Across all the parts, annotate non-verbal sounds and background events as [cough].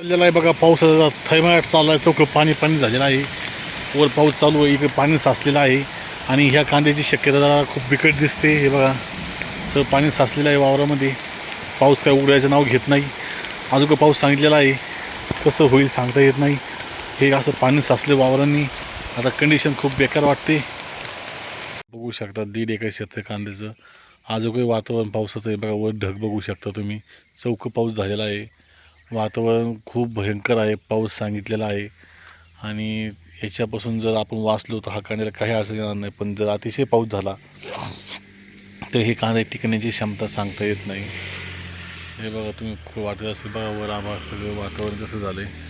चाललेला आहे बघा पावसाचा थैमाट चालला आहे चौकं पाणी पाणी झालेलं आहे. वर पाऊस चालू आहे इकडे पाणी साचलेलं आहे. आणि ह्या कांद्याची शक्यता जरा खूप बिकट दिसते हे बघा. सर पाणी साचलेलं आहे वावरामध्ये. पाऊस काय उघडायचं नाव घेत नाही. अजून पाऊस सांगितलेला आहे. कसं होईल सांगता येत नाही. हे असं पाणी साचले वावरांनी. आता कंडिशन खूप बेकार वाटते. बघू शकता दीड एकर क्षेत्र कांद्याचं. आजो काही वातावरण पावसाचं आहे बघा वर ढग बघू शकता तुम्ही. चौकं पाऊस झालेला आहे. वातावरण खूप भयंकर आहे पाऊस सांगितलेला आहे. आणि याच्यापासून जर आपण वाचलो तर हा कांद्याला काही अडचण येणार नाही पण जर अतिशय पाऊस झाला तर हे कांदे टिकण्याची क्षमता सांगता येत नाही. हे बघा तुम्ही खूप वाटत असेल बघा वर आभाळ सगळं वातावरण कसं झालं आहे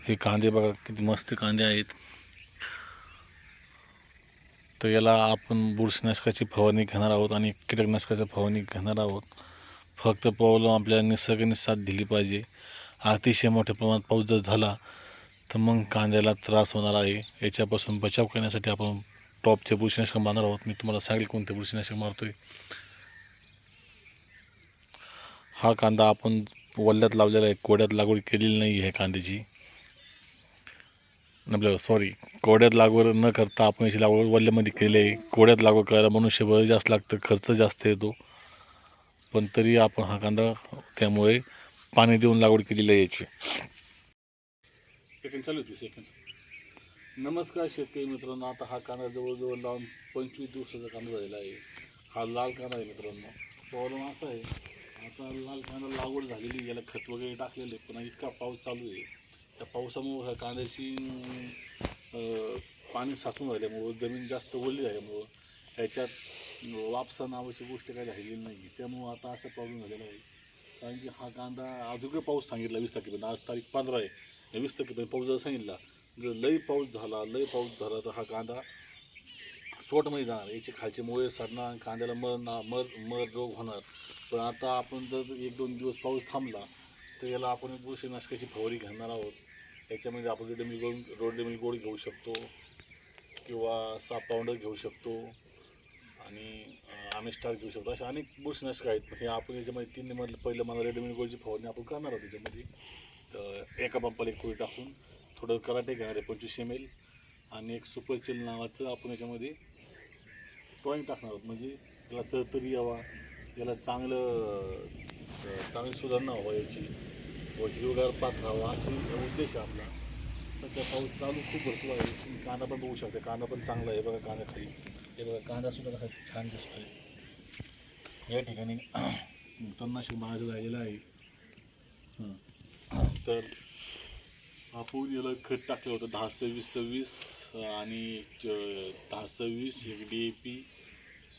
हे कांदे बघा किती मस्त कांदे आहेत. तर याला आपण बुरशीनाशकाची फवारणी घेणार आहोत आणि कीटकनाशकाची फवारणी घेणार आहोत. फक्त प्रॉब्लेम आपल्याला निसर्गाने साथ दिली पाहिजे. अतिशय मोठ्या प्रमाणात पाऊस जर झाला तर मग कांद्याला त्रास होणार आहे. याच्यापासून बचाव करण्यासाठी आपण टॉपचे बुरशीनाशक मारणार आहोत. मी तुम्हाला सांगेल कोणते बुरशीनाशक मारतोय. हा कांदा आपण वल्ल्यात लावलेला आहे. कोड्यात लागवड केलेली नाही आहे कांद्याची. आपलं सॉरी कोड्यात लागवड न करता आपण याची लागवड वल्ल्यामध्ये केली आहे. कोड्यात लागवड करायला मनुष्यबळ जास्त लागतं खर्च जास्त येतो. पण तरी आपण हा कांदा त्यामुळे पाणी देऊन लागवड केलेली आहे याची. सेकंड चालू होती सेकंड नमस्कार शेतकरी मित्रांनो आता हा कांदा जवळजवळ लावून पंचवीस दिवसाचा कांदा झालेला आहे. हा लाल कांदा आहे मित्रांनो. प्रॉब्लेम असा आहे आता लाल कांदा लागवड झालेली याला खत वगैरे टाकलेलं पण इतका पाऊस चालू आहे. त्या पावसामुळं ह्या कांद्याची पाणी साचून राहिल्यामुळं जमीन जास्त ओली झाल्यामुळं ह्याच्यात वापसा नावाची गोष्ट काही राहिलेली नाही त्यामुळं आता असा प्रॉब्लेम झालेला आहे. कारण की हा कांदा अजून पाऊस सांगितला वीस तारखेपर्यंत आज तारीख पंधरा आहे. वीस तारखेपर्यंत पाऊस जर सांगितला जर लई पाऊस झाला लई पाऊस झाला तर हा कांदा सोटमध्ये जाणार. याचे खालचे मुळे साधणार कांद्याला मर ना मर मर रोग होणार. पण आता आपण जर एक दोन दिवस पाऊस थांबला तर याला आपण बुरशीनाशकाची फवारी घालणार आहोत. याच्यामध्ये आपण रेडमी गोड रोडलेमी गोड घेऊ शकतो किंवा साप पावडर घेऊ शकतो आणि आमिस्टार घेऊ शकतो. अशा अनेक बुरशीनाशक आहेत. हे आपण याच्यामध्ये तीन मधलं पहिलं मला रेडमिल गोळची फवारणी आपण करणार आहोत त्याच्यामध्ये. तर एका पंपाला एक कोळी टाकून थोडं कराटे घेणार आहे पंचवीस एम एल आणि एक सुपर चिल नावाचं आपण याच्यामध्ये टॉईंग टाकणार आहोत. म्हणजे याला तरतरी यावा याला चांगलं चांगली सुधारणा हवा याची. व हिरवगार पात राहावा असा उद्देश आहे आपला. सध्या पाऊस चालू खूप भरपूर आहे. तुम्ही कांदा पण बघू शकता. कांदा पण चांगला आहे. बघा कांदा खाली. हे बघा कांदा सुद्धा कसा छान दिसतोय. या ठिकाणी [clears throat] तणनाशक मारायचं झालेलं आहे. तर आपण याला खत टाकलं होतं दहा सव्वीस सव्वीस आणि च- दहा सव्वीस एक डी ए पी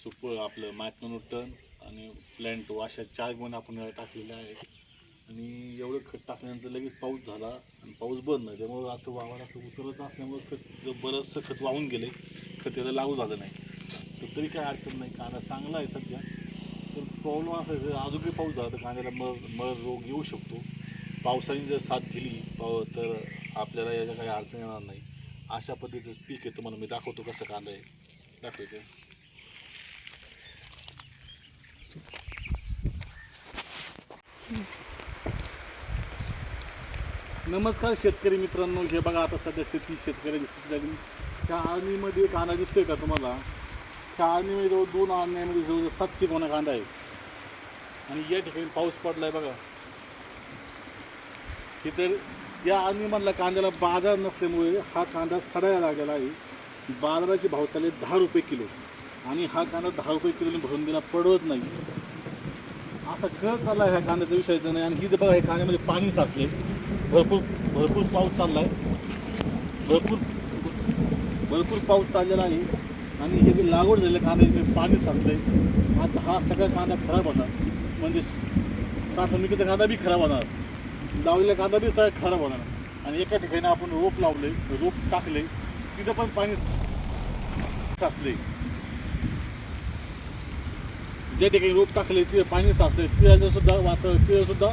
सुपर आपलं मॅथनोटन आणि प्लॅन्ट अशा चार गुण आपण याला टाकलेले आहेत. आणि एवढं खत टाकल्यानंतर लगेच पाऊस झाला आणि पाऊस बंद नाही. त्यामुळं असं वावर असं उतरत असल्यामुळं खत बरंचसं खत वाहून गेले खत त्याला लागू झालं नाही. तर तरी काय अडचण नाही. कांदा चांगला आहे सध्या. तर प्रॉब्लेम असायचं अजूनही पाऊस झाला तर कांद्याला मळ मळ रोग येऊ शकतो. पावसाने जर साथ दिली पाव तर आपल्याला याच्या काही अडचण येणार नाही. अशा पद्धतीचं पीक आहे तुम्हाला. मी दाखवतो कसं कांदा आहे. दाखवते नमस्कार शेतकरी मित्रांनो. हे बघा आता सध्या स्थिती शेतकऱ्याची स्थिती झाली. त्या आळणीमध्ये कांदा दिसतोय का तुम्हाला? त्या आळणीमध्ये जवळ दोन आळण्यामध्ये जवळजवळ सातशे कोणा कांदा आहे आणि या ठिकाणी पाऊस पडलाय बघा. हे तर या आळणीमधला कांद्याला बाजार नसल्यामुळे हा कांदा सडायला लागलेला आहे. बाजाराचे भाव चालले दहा रुपये किलो. आणि हा कांदा दहा रुपये किलोने भरून देणं पडत नाही. असा कळ चालला ह्या कांद्याचा विषयाचा नाही. आणि ही बघा हे कांद्यामध्ये पाणी साचले भरपूर भरपूर पाऊस चालला आहे भरपूर भरपूर पाऊस चाललेला आहे. आणि हे जे लागवड झालेल्या कांद्याचे पाणी साचलं आहे आता हा सगळा कांदा खराब होणार म्हणजे साठवणुकीचा कांदा बी खराब होणार. लावलेला कांदा बी खराब होणार. आणि एका ठिकाणी आपण रोप लावले रोप टाकले तिथं पण पाणी साचले ज्या ठिकाणी रोप टाकले तिथे पाणी साचले तिथं सुद्धा वातावरण तिथं सुद्धा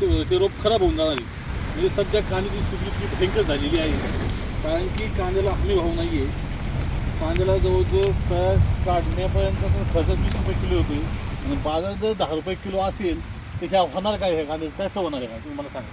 ते ते रोप खराब होऊन जाणार आहे. म्हणजे सध्या कांद्याची स्थिती इतकी भयंकर झालेली आहे. कारण की कांद्याला हमी भाव नाही आहे कांद्याला जवळजवळ तयार काढण्यापर्यंत खर्च वीस रुपये किलो होते आणि बाजार जर दहा रुपये किलो असेल तर ह्या होणार काय ह्या कांद्याचं? कसं होणार आहे? का तुम्ही मला सांगा.